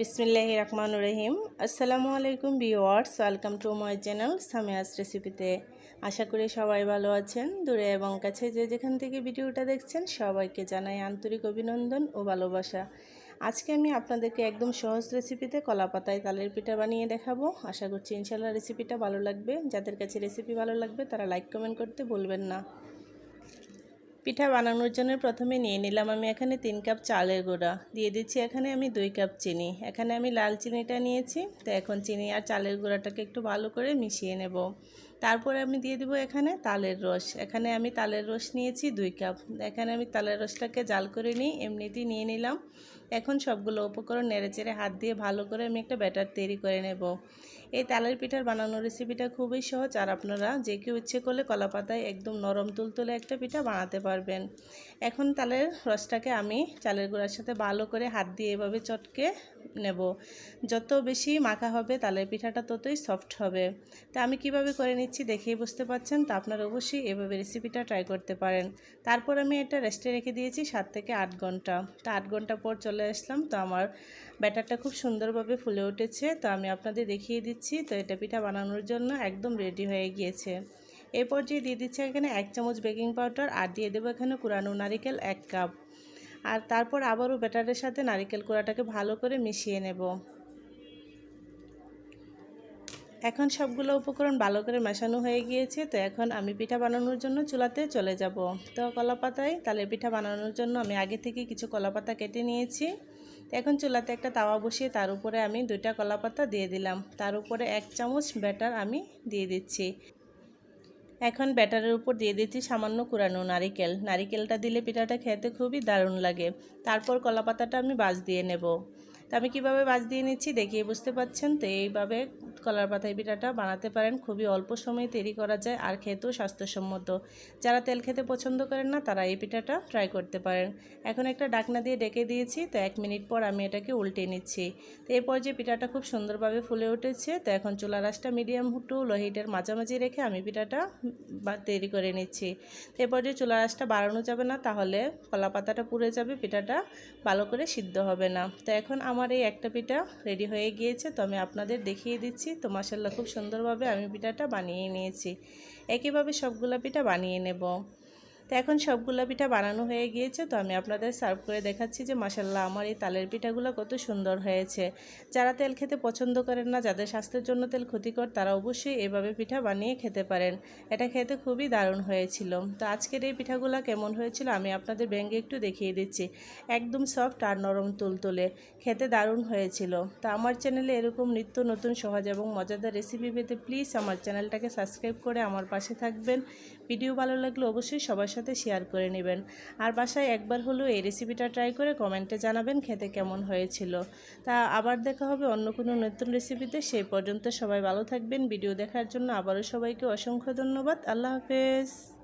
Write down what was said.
বিসমিল্লাহ রহমান রহিম। আসসালামু আলাইকুম viewers welcome to my channel Samia's রেসিপিতে। আশা করি সবাই ভালো আছেন। দূরে এবং কাছে যে যেখান থেকে ভিডিওটা দেখছেন, সবাইকে জানাই আন্তরিক অভিনন্দন ও ভালোবাসা। আজকে আমি আপনাদেরকে একদম সহজ রেসিপিতে কলা পাতায় তালের পিঠা বানিয়ে দেখাবো। আশা করছি ইনশাল্লাহ রেসিপিটা ভালো লাগবে। যাদের কাছে রেসিপি ভালো লাগবে, তারা লাইক কমেন্ট করতে ভুলবেন না। পিঠা বানানোর জন্য প্রথমে নিয়ে নিলাম আমি এখানে তিন কাপ চালের গুঁড়া। দিয়ে দিচ্ছি এখানে আমি দুই কাপ চিনি। এখানে আমি লাল চিনিটা নিয়েছি। তো এখন চিনি আর চালের গুঁড়াটাকে একটু ভালো করে মিশিয়ে নেব। তারপরে আমি দিয়ে দিব এখানে তালের রস। এখানে আমি তালের রস নিয়েছি দুই কাপ। এখানে আমি তালের রসটাকে জাল করে নিই, এমনিতেই নিয়ে নিলাম। এখন সবগুলো উপকরণ নেড়ে চেড়ে হাত দিয়ে ভালো করে আমি একটা ব্যাটার তৈরি করে নেব। এই তালের পিঠার বানানোর রেসিপিটা খুবই সহজ আর আপনারা যে কেউ ইচ্ছে করলে কলা পাতায় একদম নরম তুলতুলে একটা পিঠা বানাতে পারবেন। এখন তালের রসটাকে আমি চালের গুঁড়ার সাথে ভালো করে হাত দিয়ে এভাবে চটকে নেব। যত বেশি মাখা হবে তালের পিঠাটা ততই সফট হবে। তা আমি কীভাবে করে নিচ্ছি দেখেই বুঝতে পাচ্ছেন? তা আপনারা অবশ্যই এভাবে রেসিপিটা ট্রাই করতে পারেন। তারপর আমি এটা রেস্টে রেখে দিয়েছি সাত থেকে আট ঘণ্টা। তা আট ঘণ্টা পর চলে আসলাম। তো আমার ব্যাটারটা খুব সুন্দরভাবে ফুলে উঠেছে। তো আমি আপনাদের দেখিয়ে দিচ্ছি তো এটা পিঠা বানানোর জন্য একদম রেডি হয়ে গিয়েছে। এরপর পর্যায়ে দিয়ে দিচ্ছি এখানে এক চামচ বেকিং পাউডার আর দিয়ে দেবো এখানে কুরানো নারিকেল এক কাপ আর তারপর আবারও ব্যাটারের সাথে নারিকেল কুড়াটাকে ভালো করে মিশিয়ে নেব। এখন সবগুলো উপকরণ ভালো করে মেশানো হয়ে গিয়েছে, তো এখন আমি পিঠা বানানোর জন্য চুলাতে চলে যাব। তো কলা পাতায় তালের পিঠা বানানোর জন্য আমি আগে থেকে কিছু কলা পাতা কেটে নিয়েছি। এখন চুলাতে একটা তাওয়া বসিয়ে তার উপরে আমি দুইটা কলা পাতা দিয়ে দিলাম। তার উপরে এক চামচ ব্যাটার আমি দিয়ে দিচ্ছি। এখন ব্যাটারের উপর দিয়ে দিচ্ছি সামান্য কুরানো নারিকেল। নারিকেলটা দিলে পিঠাটা খেতে খুবই দারুণ লাগে। তারপর কলা পাতাটা আমি বাজ দিয়ে নেব। তো আমি কীভাবে বাজ দিয়ে নিচ্ছি দেখিয়ে বুঝতে পাচ্ছেন? তো এইভাবে কলার পাতায় পিঠাটা বানাতে পারেন। খুবই অল্প সময়ে তৈরি করা যায় আর খেতেও স্বাস্থ্যসম্মত। যারা তেল খেতে পছন্দ করেন না, তারা এই পিঠাটা ট্রাই করতে পারেন। এখন একটা ডাকনা দিয়ে ডেকে দিয়েছি, তো এক মিনিট পর আমি এটাকে উল্টে নিচ্ছি। তো এরপর যে পিঠাটা খুব সুন্দরভাবে ফুলে উঠেছে, তো এখন চুলা রাসটা মিডিয়াম টু লো হিটের মাঝামাঝি রেখে আমি পিঠাটা তৈরি করে নিচ্ছি। তো এরপর যে চুলা রাসটা বাড়ানো যাবে না, তাহলে কলা পাতাটা পুড়ে যাবে, পিঠাটা ভালো করে সিদ্ধ হবে না। তো এখন আমার এই একটা পিঠা রেডি হয়ে গিয়েছে, তো আমি আপনাদের দেখিয়ে দিচ্ছি। তো মাসাল্লাহ খুব সুন্দরভাবে আমি পিঠাটা বানিয়ে নিয়েছি। একইভাবে সবগুলো পিঠা বানিয়ে নেব। তো এখন সবগুলো পিঠা বানানো হয়ে গিয়েছে, তো আমি আপনাদের সার্ভ করে দেখাচ্ছি যে মাসাল্লাহ আমার এই তালের পিঠাগুলো কত সুন্দর হয়েছে। যারা তেল খেতে পছন্দ করেন না, যাদের স্বাস্থ্যের জন্য তেল ক্ষতিকর, তারা অবশ্যই এভাবে পিঠা বানিয়ে খেতে পারেন। এটা খেতে খুবই দারুণ হয়েছিল। তো আজকের এই পিঠাগুলো কেমন হয়েছিল আমি আপনাদের ব্যাঙ্গে একটু দেখিয়ে দিচ্ছি। একদম সফট আর নরম তুলতুলে, খেতে দারুণ হয়েছিল। তো আমার চ্যানেলে এরকম নিত্য নতুন সহজ এবং মজাদার রেসিপি পেতে প্লিজ আমার চ্যানেলটাকে সাবস্ক্রাইব করে আমার পাশে থাকবেন। ভিডিও ভালো লাগলে অবশ্যই সবার সাথে শেয়ার করে নেবেন। আর বাসায় একবার হলেও এই রেসিপিটা ট্রাই করে কমেন্টে জানাবেন খেতে কেমন হয়েছিল। তা আবার দেখা হবে অন্য কোনো নতুন রেসিপিতে সেই পর্যন্ত সবাই ভালো থাকবেন। ভিডিও দেখার জন্য আবারও সবাইকে অসংখ্য ধন্যবাদ। আল্লাহ হাফেজ।